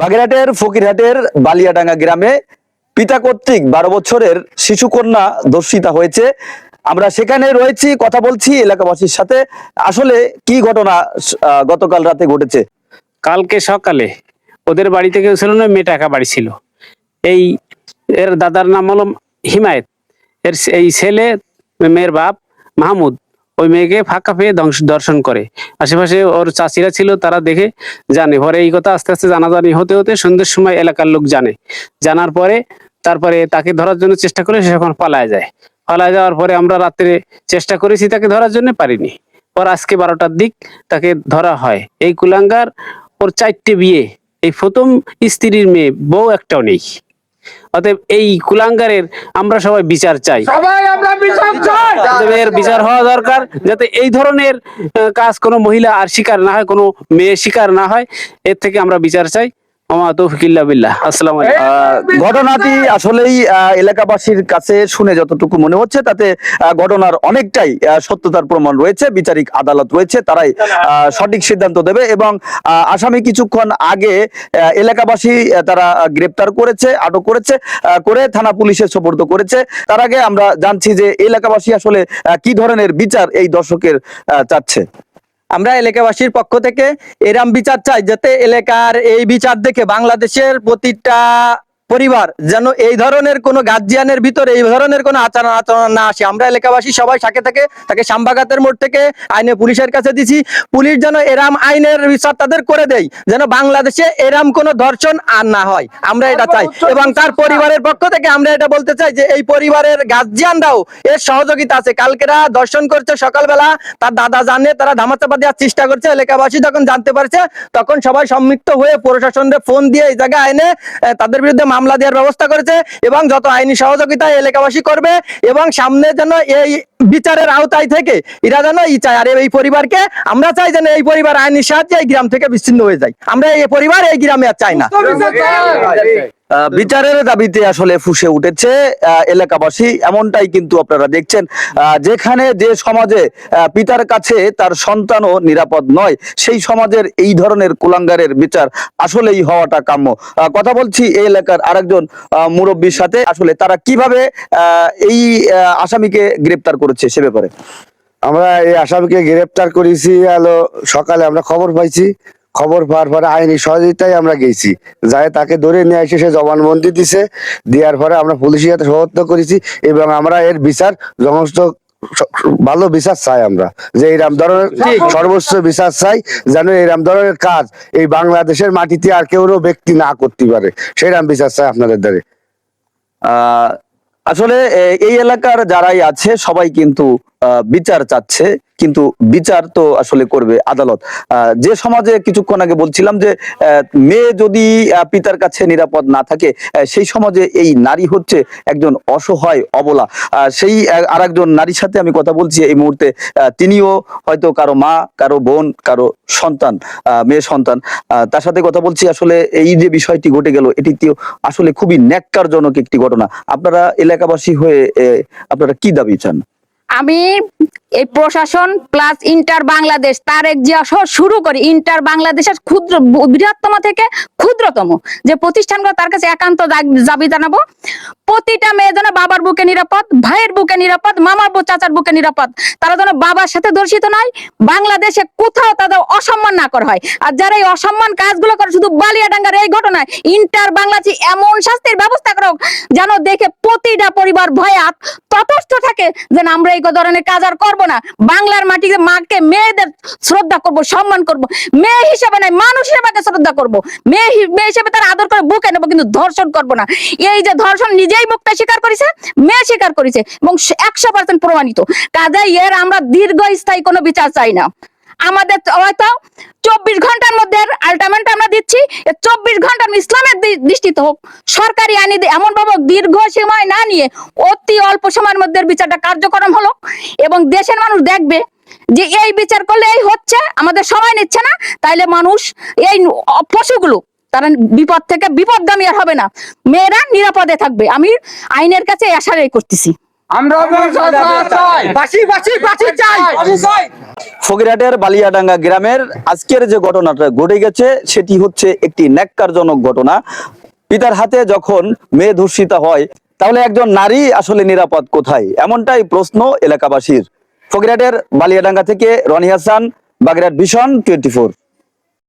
বাগেরহাটের, ফকিরহাটের বালিয়াডাঙ্গা গ্রামে পিতা কর্তৃক বারো বছরের শিশুকন্যা দর্শিতা হয়েছে। আমরা সেখানে রয়েছি, কথা বলছি এলাকাবাসীর সাথে। আসলে কি ঘটনা গতকাল রাতে ঘটেছে? কালকে সকালে ওদের বাড়ি থেকে ছিল না মেয়েটা একা বাড়ি ছিল। এই এর দাদার নাম হলো হিমায়ত। এর এই ছেলে, মেয়ের বাপ মাহমুদ। ওই মেয়েকে ফাঁকা পেয়ে দর্শন করে। আশেপাশে ওর চাষিরা ছিল, তারা দেখে জানে। পরে এই কথা আস্তে আস্তে জানাজানি হতে হতে সন্ধ্যের সময় এলাকার লোক জানে। জানার পরে তারপরে তাকে ধরার জন্য চেষ্টা করে সে এখন পালায় যায়। পালায় যাওয়ার পরে আমরা রাত্রে চেষ্টা করেছি, তাকে ধরার জন্য পারিনি। পর আজকে বারোটার দিক তাকে ধরা হয়। এই কুলাঙ্গার ওর চারটে বিয়ে। এই প্রথম স্ত্রীর মেয়ে, বউ একটাও নেই। অতএব এই কুলাঙ্গারের আমরা সবাই বিচার চাই। বিচার হওয়া দরকার। যাতে এই ধরনের কাজ কোনো মহিলা আর শিকার না হয় কোনো মেয়ে শিকার না হয় এর থেকে আমরা বিচার চাই। ঘটনাটি আসলেই এলাকাবাসীর কাছে শুনে যতটুকু মনে হচ্ছে তাতে ঘটনার অনেকটাই সত্যতার প্রমাণ রয়েছে বিচারিক আদালত রয়েছে তারাই সঠিক সিদ্ধান্ত দেবে এবং আসামি কিছুক্ষণ আগে এলাকাবাসী তারা গ্রেপ্তার করেছে আটক করেছে করে থানা পুলিশে সোপর্দ করেছে। তার আগে আমরা জানছি যে এলাকাবাসী আসলে কি ধরনের বিচার এই দর্শকের আহ, চাচ্ছে। আমরা এলাকাবাসীর পক্ষ থেকে এরাম বিচার চাই যাতে এলাকার এই বিচার দেখে বাংলাদেশের প্রতিটা পরিবার যেন এই ধরনের কোনো গার্জিয়ানের ভিতরে এই ধরনের কোনো আচরণ আচরণ না আসে। আমরা এলাকাবাসী সবাই সাথে থেকে তাকে শামবাগাতের মোড় থেকে আইনে পুলিশের কাছে দিছি। পুলিশ যেন এরাম আইনের বিচার তাদের করে দেয় যেন বাংলাদেশে এরাম কোনো ধর্ষণ আর না হয়। আমরা এটা চাই। এবং তার পরিবারের পক্ষ থেকে আমরা এটা বলতে চাই যে এই পরিবারের গার্জিয়ানরাও এর সহযোগিতা আছে। কালকেরা দর্শন করছে সকালবেলা। তার দাদা জানে তারা ধামাচাপা দেওয়ার চেষ্টা করছে। এলাকাবাসী যখন জানতে পারছে তখন সবাই সম্মিলিত হয়ে প্রশাসনের ফোন দিয়ে এই জায়গায় আইনে তাদের বিরুদ্ধে মামলা দেওয়ার ব্যবস্থা করেছে এবং যত আইনি সহযোগিতা এলাকাবাসী করবে এবং সামনে যেন এই বিচারের আওতায় থেকে এরা যেন ই চায়। আর এই পরিবারকে আমরা চাই যেন এই পরিবার আইনি সাহায্যে এই গ্রাম থেকে বিচ্ছিন্ন হয়ে যায়। আমরা এই পরিবার এই গ্রামে আর চাই না। বিচারের দাবিতে আসলে ফুসে উঠেছে এলাকাবাসী। এমনটাই কিন্তু আপনারা দেখছেন। যেখানে যে সমাজে পিতার কাছে তার সন্তানও নিরাপদ নয়, সেই সমাজের এই ধরনের কুলাঙ্গারের বিচার আসলেই হওয়াটা কাম্য। কথা বলছি এই এলাকার আরেকজন মুরব্বীর সাথে। আসলে তারা কীভাবে এই আসামিকে গ্রেপ্তার করেছে সে ব্যাপারে? আমরা এই আসামিকে গ্রেপ্তার করেছি আলো সকালে আমরা খবর পাইছি। খবর পাওয়ার পরে আইনি সহযোগিতায় আমরা গেছি। যাই তাকে ধরে নিয়ে এসে সে জবানবন্দি দিছে। দেওয়ার পরে আমরা পুলিশের সাথে সহযোগিতা করেছি এবং আমরা এর বিচার সমস্ত ভালো বিচার চাই আমরা। যে এইরাম ধরনের সর্বোচ্চ বিচার চাই যেন এইরাম ধরনের কাজ এই বাংলাদেশের মাটিতে আর কেউ ব্যক্তি না করতে পারে। সেরাম বিচার চাই আপনাদের দ্বারে। আহ, আসলে এই এলাকার যারাই আছে সবাই কিন্তু আহ, বিচার চাচ্ছে। কিন্তু বিচার তো আসলে করবে আদালত। যে সমাজে কিছুক্ষণ আগে বলছিলাম যে মেয়ে যদি পিতার কাছে নিরাপদ না থাকে সেই সমাজে এই নারী হচ্ছে একজন অসহায় অবলা। সেই আর একজন নারীর সাথে আমি কথা বলছি এই মুহূর্তে তিনিও হয়তো কারও মা, কারও বোন, কারও সন্তান মেয়ে সন্তান। তার সাথে কথা বলছি আসলে এই যে বিষয়টি ঘটে গেল, এটি আসলে খুবই ন্যাক্কারজনক একটি ঘটনা। আপনারা এলাকাবাসী হয়ে আপনারা কি দাবি চান? আমি এই প্রশাসন প্লাস ইন্টার বাংলাদেশ তারেক সহ শুরু করি ইন্টার বাংলাদেশের ক্ষুদ্র, বৃহত্তম থেকে ক্ষুদ্রতম, যে প্রতিষ্ঠানগুলো তার কাছে একান্ত দাবি জানাব। প্রতিটা মেয়ে যেন বাবার বুকে নিরাপদ, ভাইয়ের বুকে নিরাপদ, মামার চাচার বুকে নিরাপদ, তারা যেন বাবার সাথে দর্শিত নয়, বাংলাদেশে কোথাও তাদের অসম্মান না করা হয়। আর যারা এই অসম্মান কাজগুলো করে, শুধু বালিয়াডাঙ্গার এই ঘটনায় ইন্টার বাংলাদেশ এমন শাস্তির ব্যবস্থা করো যেন দেখে প্রতিটা পরিবার ভয়ে আত- ততস্থ থাকে, যেন আমরা এই ধরনের কাজ আর না। বাংলার মাটিতে মাকে মেয়েদের শ্রদ্ধা করব, সম্মান করব। মেয়ে হিসেবে নয়, মানুষ হিসেবে শ্রদ্ধা করব। মেয়ে মেয়ে হিসেবে তার আদর করে বুকে নেব, কিন্তু ধর্ষণ করব না। এই যে ধর্ষণ নিজেই মুক্তা স্বীকার করেছে, মেয়ে স্বীকার করেছে, এবং একশো পার্সেন্ট প্রমাণিত। কাজে এর আমরা দীর্ঘস্থায়ী কোনো বিচার চাই না। আমাদের হয়তো চব্বিশ ঘণ্টার মধ্যে আলটিমেট আমরা দিচ্ছি। চব্বিশ ঘণ্টার ইসলামের দৃষ্টিতে হোক সরকারি আইনি এমন ভাবে দীর্ঘ সময় না নিয়ে অতি অল্প সময়ের মধ্যে বিচারটা কার্যক্রম হলো এবং দেশের মানুষ দেখবে যে এই বিচার করলে এই হচ্ছে আমাদের সময় নিচ্ছে না তাইলে মানুষ এই পশুগুলো তারা বিপদ থেকে বিপদগামী আর হবে না। মেয়েরা নিরাপদে থাকবে। আমি আইনের কাছে আশারাই করতেছি। আমরা চাই। বাসি বাসি বাসি চাই। ফকিরহাটের বালিয়াডাঙ্গা গ্রামের আজকের যে ঘটনাটা ঘটে গেছে, সেটি হচ্ছে একটি ন্যাক্কারজনক ঘটনা। পিতার হাতে যখন মেয়ে ধর্ষিতা হয়, তাহলে একজন নারী আসলে নিরাপদ কোথায়? এমনটাই প্রশ্ন এলাকাবাসীর। ফকিরহাটের বালিয়াডাঙ্গা থেকে রনি হাসান, বাগেরহাট ভীষণ, টোয়েন্টি